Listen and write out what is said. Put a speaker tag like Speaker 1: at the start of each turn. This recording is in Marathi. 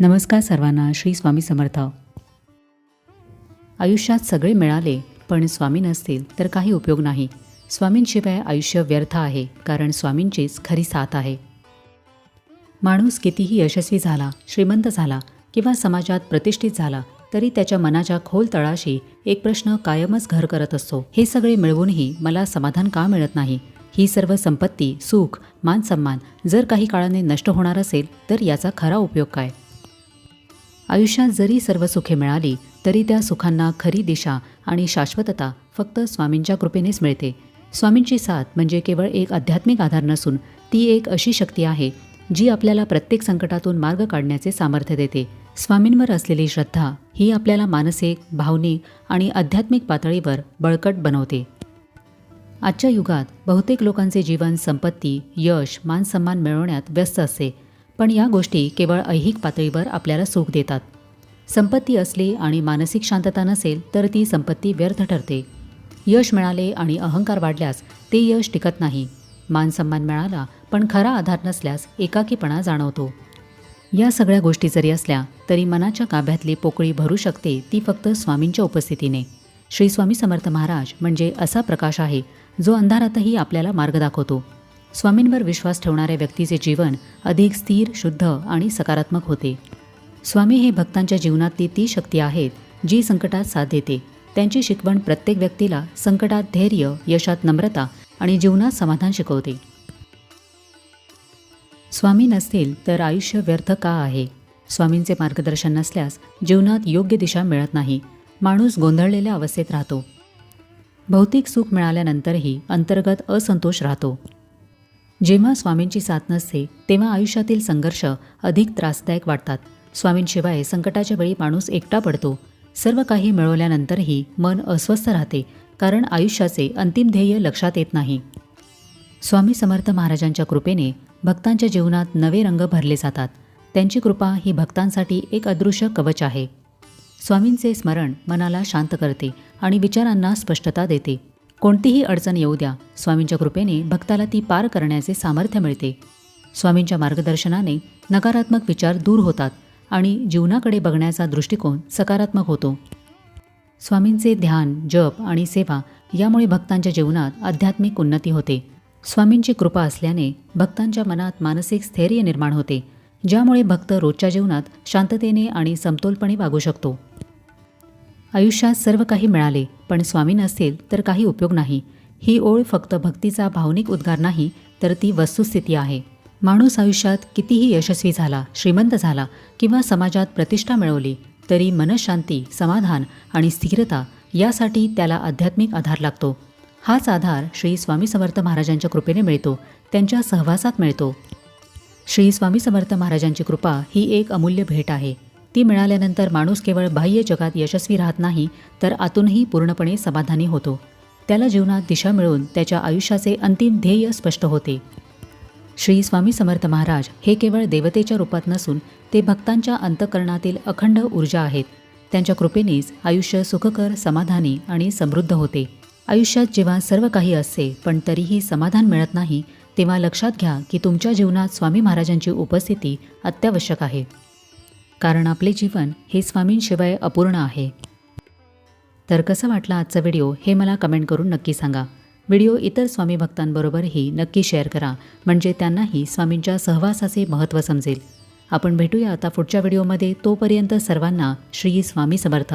Speaker 1: नमस्कार सर्वांना श्री स्वामी समर्थ. आयुष्यात सगळे मिळाले पण स्वामी नसतील तर काही उपयोग नाही. स्वामींशिवाय आयुष्य व्यर्थ आहे कारण स्वामींचीच खरी साथ आहे. माणूस कितीही यशस्वी झाला श्रीमंत झाला किंवा समाजात प्रतिष्ठित झाला तरी त्याच्या मनाच्या खोल तळाशी एक प्रश्न कायमच घर करत असतो. हे सगळे मिळवूनही मला समाधान का मिळत नाही? ही सर्व संपत्ती सुख मानसन्मान जर काही काळाने नष्ट होणार असेल तर याचा खरा उपयोग काय? आयुष्यात जरी सर्व सुखे मिळाली तरी त्या सुखांना खरी दिशा आणि शाश्वतता फक्त स्वामींच्या कृपेनेच मिळते. स्वामींची साथ म्हणजे केवळ एक आध्यात्मिक आधार नसून ती एक अशी शक्ती आहे जी आपल्याला प्रत्येक संकटातून मार्ग काढण्याचे सामर्थ्य देते. स्वामींवर असलेली श्रद्धा ही आपल्याला मानसिक भावनिक आणि आध्यात्मिक पातळीवर बळकट बनवते. आजच्या युगात बहुतेक लोकांचे जीवन संपत्ती यश मानसन्मान मिळवण्यात व्यस्त असते. पण या गोष्टी केवळ ऐहिक पातळीवर आपल्याला सुख देतात. संपत्ती असली आणि मानसिक शांतता नसेल तर ती संपत्ती व्यर्थ ठरते. यश मिळाले आणि अहंकार वाढल्यास ते यश टिकत नाही. मानसन्मान मिळाला पण खरा आधार नसल्यास एकाकीपणा जाणवतो. या सगळ्या गोष्टी जरी असल्या तरी मनाच्या गाभ्यातली पोकळी भरू शकते ती फक्त स्वामींच्या उपस्थितीने. श्री स्वामी समर्थ महाराज म्हणजे असा प्रकाश आहे जो अंधारातही आपल्याला मार्ग दाखवतो. स्वामींवर विश्वास ठेवणाऱ्या व्यक्तीचे जीवन अधिक स्थिर शुद्ध आणि सकारात्मक होते. स्वामी हे भक्तांच्या जीवनातली ती शक्ती आहेत जी संकटात साथ देते. त्यांची शिकवण प्रत्येक व्यक्तीला संकटात धैर्य यशात नम्रता आणि जीवनात समाधान शिकवते. स्वामी नसतील तर आयुष्य व्यर्थ का आहे? स्वामींचे मार्गदर्शन नसल्यास जीवनात योग्य दिशा मिळत नाही. माणूस गोंधळलेल्या अवस्थेत राहतो. भौतिक सुख मिळाल्यानंतरही अंतर्गत असंतोष राहतो. जेव्हा स्वामींची साथ नसते तेव्हा आयुष्यातील संघर्ष अधिक त्रासदायक वाटतात. स्वामींशिवाय संकटाच्या वेळी माणूस एकटा पडतो. सर्व काही मिळवल्यानंतरही मन अस्वस्थ राहते कारण आयुष्याचे अंतिम ध्येय लक्षात येत नाही. स्वामी समर्थ महाराजांच्या कृपेने भक्तांच्या जीवनात नवे रंग भरले जातात. त्यांची कृपा ही भक्तांसाठी एक अदृश्य कवच आहे. स्वामींचे स्मरण मनाला शांत करते आणि विचारांना स्पष्टता देते. कोणतीही अडचण येऊ द्या. स्वामींच्या कृपेने भक्ताला ती पार करण्याचे सामर्थ्य मिळते. स्वामींच्या मार्गदर्शनाने नकारात्मक विचार दूर होतात आणि जीवनाकडे बघण्याचा दृष्टिकोन सकारात्मक होतो. स्वामींचे ध्यान जप आणि सेवा यामुळे भक्तांच्या जीवनात आध्यात्मिक उन्नती होते. स्वामींची कृपा असल्याने भक्तांच्या मनात मानसिक स्थैर्य निर्माण होते ज्यामुळे भक्त रोजच्या जीवनात शांततेने आणि समतोलपणे वागू शकतो. आयुष्यात सर्व काही मिळाले पण स्वामी नसेल तर काही उपयोग नाही. ही ओळ फक्त भक्तीचा भावनिक उद्गार नाही तर ती वस्तुस्थिती आहे. माणूस आयुष्यात कितीही यशस्वी झाला श्रीमंत झाला किंवा समाजात प्रतिष्ठा मिळवली तरी मनशांती समाधान आणि स्थिरता यासाठी त्याला आध्यात्मिक आधार लागतो. हाच आधार श्री स्वामी समर्थ महाराजांच्या कृपेने मिळतो त्यांच्या सहवासात मिळतो. श्री स्वामी समर्थ महाराजांची कृपा ही एक अमूल्य भेट आहे. ती मिळाल्यानंतर माणूस केवळ बाह्य जगात यशस्वी राहत नाही तर आतूनही पूर्णपणे समाधानी होतो. त्याला जीवनात दिशा मिळून त्याच्या आयुष्याचे अंतिम ध्येय स्पष्ट होते. श्री स्वामी समर्थ महाराज हे केवळ देवतेच्या रूपात नसून ते भक्तांच्या अंतकरणातील अखंड ऊर्जा आहेत. त्यांच्या कृपेनेच आयुष्य सुखकर समाधानी आणि समृद्ध होते. आयुष्यात जेव्हा सर्व काही असते पण तरीही समाधान मिळत नाही तेव्हा लक्षात घ्या की तुमच्या जीवनात स्वामी महाराजांची उपस्थिती अत्यावश्यक आहे. कारण आपले जीवन हे स्वामींशिवाय अपूर्ण आहे. तर कसं वाटला आजचा व्हिडिओ हे मला कमेंट करून नक्की सांगा. व्हिडिओ इतर स्वामी भक्तांबरोबरही नक्की शेअर करा म्हणजे त्यांनाही स्वामींच्या सहवासाचे महत्त्व समजेल. आपण भेटूया आता पुढच्या व्हिडिओमध्ये तोपर्यंत सर्वांना श्री स्वामी समर्थ.